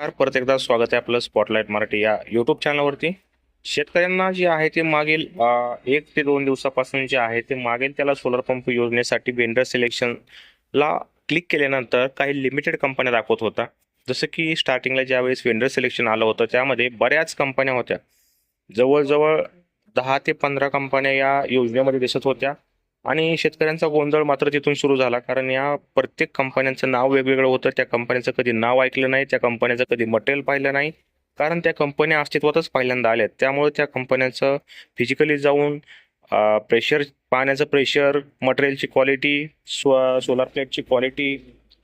नमस्कार. परत एकदा स्वागत आहे आपलं स्पॉटलाईट मराठी या यूट्यूब चॅनलवरती शेतकऱ्यांना जे आहे ते मागील एक ते दोन दिवसापासून जे आहे ते मागेल त्याला सोलर पंप योजनेसाठी वेंडर सिलेक्शनला क्लिक केल्यानंतर काही लिमिटेड कंपन्या दाखवत होता. जसं की स्टार्टिंगला ज्यावेळेस वेंडर सिलेक्शन आलं होतं त्यामध्ये बऱ्याच कंपन्या होत्या. जवळजवळ दहा ते पंधरा कंपन्या या योजनेमध्ये दिसत होत्या. आणि शेतकऱ्यांचा गोंधळ मात्र तिथून सुरू झाला. कारण या प्रत्येक कंपन्यांचं नाव वेगवेगळं होतं. त्या कंपन्यांचं कधी नाव ऐकलं नाही. त्या कंपन्याचं कधी मटेरियल पाहिलं नाही. कारण त्या कंपन्या अस्तित्वातच पहिल्यांदा आल्यात त्यामुळे त्या कंपन्यांचं फिजिकली जाऊन प्रेशर पाण्याचं प्रेशर मटेरियलची क्वालिटी स्व सोलार प्लेटची क्वालिटी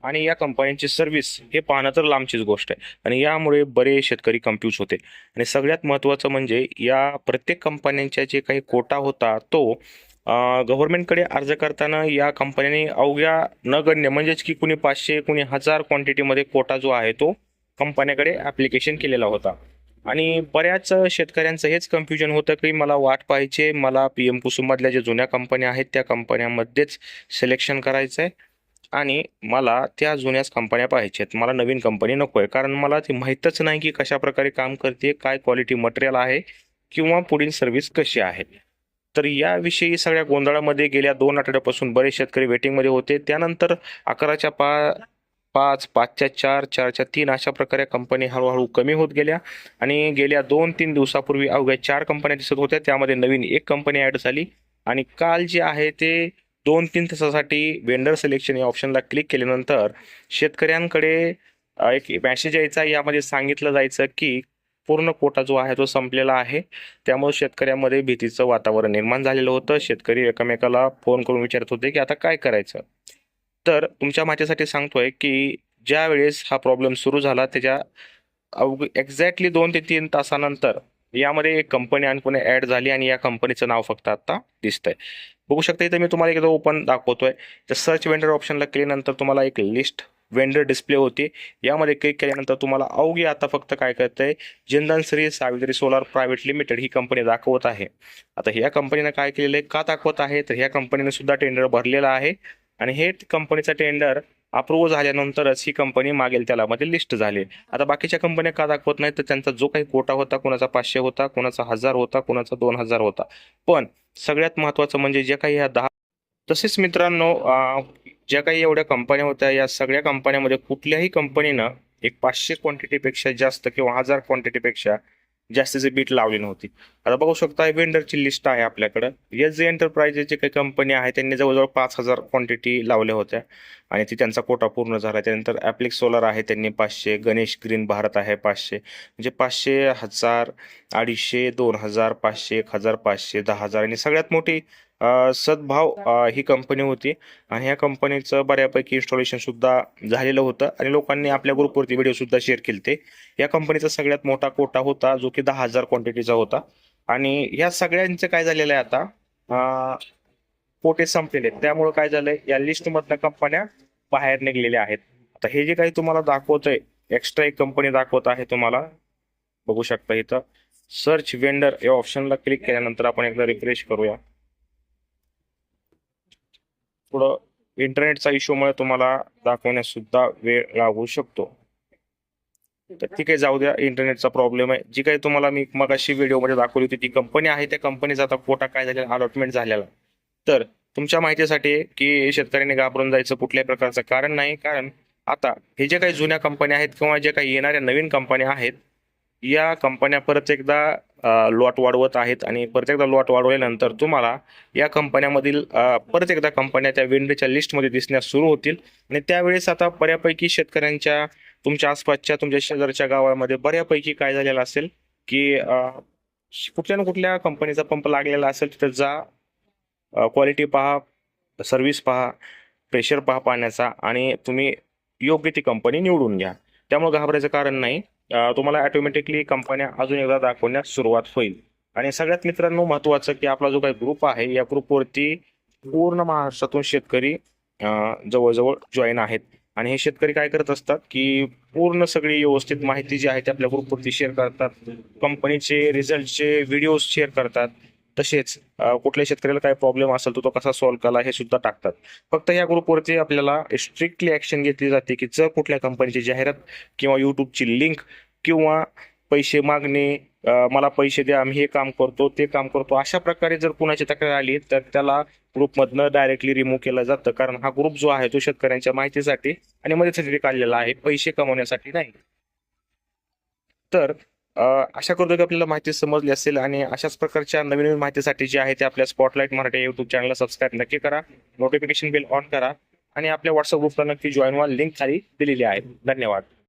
आणि या कंपन्यांची सर्व्हिस हे पाहणं तर लांबचीच गोष्ट आहे. आणि यामुळे बरेच शेतकरी कन्फ्यूज होते. आणि सगळ्यात महत्त्वाचं म्हणजे या प्रत्येक कंपन्यांच्या जे काही कोटा होता तो गव्हर्नमेंटकडे अर्ज करताना या कंपन्यांनी अवघ्या नगण्य म्हणजेच की कुणी पाचशे कुणी हजार क्वांटिटीमध्ये कोटा जो आहे तो कंपन्याकडे ॲप्लिकेशन केलेला होता. आणि बऱ्याच शेतकऱ्यांचं हेच कन्फ्युजन होतं की मला वाट पाहिजे मला पी एम कुसुममधल्या ज्या जुन्या कंपन्या आहेत त्या कंपन्यामध्येच सिलेक्शन करायचं आहे आणि मला त्या जुन्याच कंपन्या पाहिजेत मला नवीन कंपनी नको आहे कारण मला ती माहीतच नाही की कशा प्रकारे काम करते काय क्वालिटी मटेरियल आहे किंवा पुढील सर्व्हिस कशी आहे. तर याविषयी सगळ्या गोंधळामध्ये गेल्या दोन आठवड्यापासून बरेच शेतकरी वेटिंगमध्ये होते. त्यानंतर अकराच्या पा पाच पाचच्या चार चारच्या तीन अशा प्रकारे कंपनी हळूहळू कमी होत गेल्या आणि गेल्या दोन तीन दिवसापूर्वी अवघ्या चार कंपन्या दिसत होत्या. त्यामध्ये नवीन एक कंपनी ॲड झाली आणि काल जे आहे ते दोन तीन तासासाठी वेंडर सिलेक्शन या ऑप्शनला क्लिक केल्यानंतर शेतकऱ्यांकडे एक मॅसेज यायचा. यामध्ये सांगितलं जायचं की पूर्ण कोटा जो आहे तो संपलेला आहे. त्यामुळे शेतकऱ्यामध्ये भीतीचं वातावरण निर्माण झालेलं होतं. शेतकरी एकमेकाला फोन करून विचारत होते की आता काय करायचं? तर तुमच्या माहितीसाठी सांगतोय की ज्या वेळेस हा प्रॉब्लेम सुरू झाला त्याच्या अवघ एक्झॅक्टली दोन ते तीन तासानंतर यामध्ये एक कंपनी आणखी ॲड झाली आणि या कंपनीचं नाव फक्त आता दिसतंय. बघू शकता इथं मी तुम्हाला एकदा ओपन दाखवतोय. तर सर्च वेंडर ऑप्शनला केल्यानंतर तुम्हाला एक लिस्ट वेंडर डिस्प्ले होते. यामध्ये क्लिक केल्यानंतर तुम्हाला अवघी आता फक्त काय करतंय जिंदन Shri Savitri solar private limited ही कंपनी दाखवत आहे. आता ह्या कंपनीनं काय केलेलं आहे? का दाखवत आहे? तर ह्या कंपनीने सुद्धा टेंडर भरलेला आहे. आणि हे कंपनीचं टेंडर अप्रूव्ह झाल्यानंतरच ही कंपनी मागेल त्याला मध्ये लिस्ट झाली. आता बाकीच्या कंपन्या का दाखवत नाही? तर त्यांचा जो काही कोटा होता कोणाचा पाचशे होता कोणाचा हजार होता कोणाचा दोन हजार होता. पण सगळ्यात महत्त्वाचं म्हणजे जे काही ह्या दहा तसेच मित्रांनो ज्या काही एवढ्या कंपन्या होत्या या सगळ्या कंपन्यामध्ये कुठल्याही कंपनीनं एक पाचशे क्वांटिटीपेक्षा जास्त किंवा हजार क्वांटिटीपेक्षा जास्तीचे बीट लावली नव्हती. आता बघू शकता वेंडरची लिस्ट आहे आपल्याकडं. एस जे एंटरप्राइजेसची काही कंपनी आहे त्यांनी जवळजवळ पाच हजार क्वांटिटी लावल्या होत्या. आणि ती त्यांचा कोटा पूर्ण झाला. त्यानंतर ॲप्लिक्स सोलर आहे त्यांनी पाचशे. गणेश ग्रीन भारत आहे पाचशे. म्हणजे पाचशे हजार अडीचशे दोन हजार पाचशे एक हजार पाचशे दहा हजार. आणि सगळ्यात मोठी सद्भाव ही कंपनी होती. आणि ह्या कंपनीचं बऱ्यापैकी इन्स्टॉलेशन सुद्धा झालेलं होतं. आणि लोकांनी आपल्या ग्रुपवरती व्हिडिओ सुद्धा शेअर केले ते. या कंपनीचा सगळ्यात मोठा कोटा होता जो की दहा हजार क्वांटिटीचा होता. आणि या सगळ्यांचं काय झालेलं आहे आता? पोटे कोटे संपलेले त्यामुळे काय झालंय? या लिस्टमधल्या कंपन्या बाहेर निघलेल्या आहेत. आता हे जे काही तुम्हाला दाखवतंय एक्स्ट्रा एक कंपनी दाखवत आहे तुम्हाला. बघू शकता इथं. सर्च वेंडर या ऑप्शनला क्लिक केल्यानंतर आपण एकदा रिफ्रेश करूया. थोडं इंटरनेटचा इश्यूमुळे तुम्हाला दाखवण्यास सुद्धा वेळ लागू शकतो. तर ठीक आहे जाऊ द्या इंटरनेटचा प्रॉब्लेम आहे. जी काही तुम्हाला मी मगाशी व्हिडिओमध्ये दाखवली होती ती कंपनी आहे त्या कंपनीचा आता कोटा काय झालेला अलॉटमेंट झालेला. तर तुमच्या माहितीसाठी की शेतकऱ्यांनी घाबरून जायचं कुठल्याही प्रकारचं कारण नाही कारण आता हे जे काही जुन्या कंपन्या आहेत किंवा जे काही येणाऱ्या नवीन कंपन्या आहेत या कंपन्या परत एकदा लॉट वाढवत आहेत आणि परत एकदा लॉट वाढवल्यानंतर तुम्हाला या कंपन्यामधील परत एकदा कंपन्या त्या वेंडरच्या लिस्टमध्ये दिसण्यास सुरू होतील. आणि त्यावेळेस आता बऱ्यापैकी शेतकऱ्यांच्या तुमच्या आसपासच्या तुमच्या शेजारच्या गावामध्ये बऱ्यापैकी काय झालेलं असेल की कुठल्या ना कुठल्या कंपनीचा पंप लागलेला असेल तिथं जा क्वालिटी पहा सर्व्हिस पहा प्रेशर पहा पाण्याचा आणि तुम्ही योग्य ती कंपनी निवडून घ्या. त्यामुळे घाबरायचं कारण नाही. तुम्हाला ऑटोमॅटिकली कंपन्या अजून एकदा दाखवण्यास सुरुवात होईल. आणि सगळ्यात मित्रांनो महत्वाचं की आपला जो काही ग्रुप आहे या ग्रुपवरती पूर्ण महाराष्ट्रातून शेतकरी जवळजवळ जॉईन आहेत. आणि हे शेतकरी काय करत असतात की पूर्ण सगळी व्यवस्थित माहिती जी आहे ती आपल्या ग्रुपवरती शेअर करतात. कंपनीचे रिझल्टचे व्हिडिओज शेअर करतात. तसेच कुठल्या शेतकऱ्याला काय प्रॉब्लेम असेल तर तो कसा सॉल्व्ह केला हे सुद्धा टाकतात. फक्त या ग्रुपवरती आपल्याला स्ट्रिक्टली ऍक्शन घेतली जाते की जर कुठल्या कंपनीची जाहिरात किंवा युट्यूबची लिंक किंवा पैसे मागणे मला पैसे द्या आम्ही हे काम करतो ते काम करतो अशा प्रकारे जर कुणाची तक्रार आली तर त्याला ग्रुपमधनं डायरेक्टली रिमूव्ह केलं जातं. कारण हा ग्रुप जो आहे तो शेतकऱ्यांच्या माहितीसाठी आणि मदतीसाठी काढलेला आहे पैसे कमवण्यासाठी नाही. तर आशा करतो की आपल्याला माहिती समजली असेल आणि अशाच प्रकारच्या नवीन नवीन माहितीसाठी जे आहे ते आपल्या स्पॉटलाईट मराठी युट्यूब चॅनलला सबस्क्राईब नक्की करा. नोटिफिकेशन बिल ऑन करा. आणि आपल्या व्हॉट्सअप ग्रुपला नक्की जॉईन व्हा. लिंक खाली दिलेली आहे. धन्यवाद.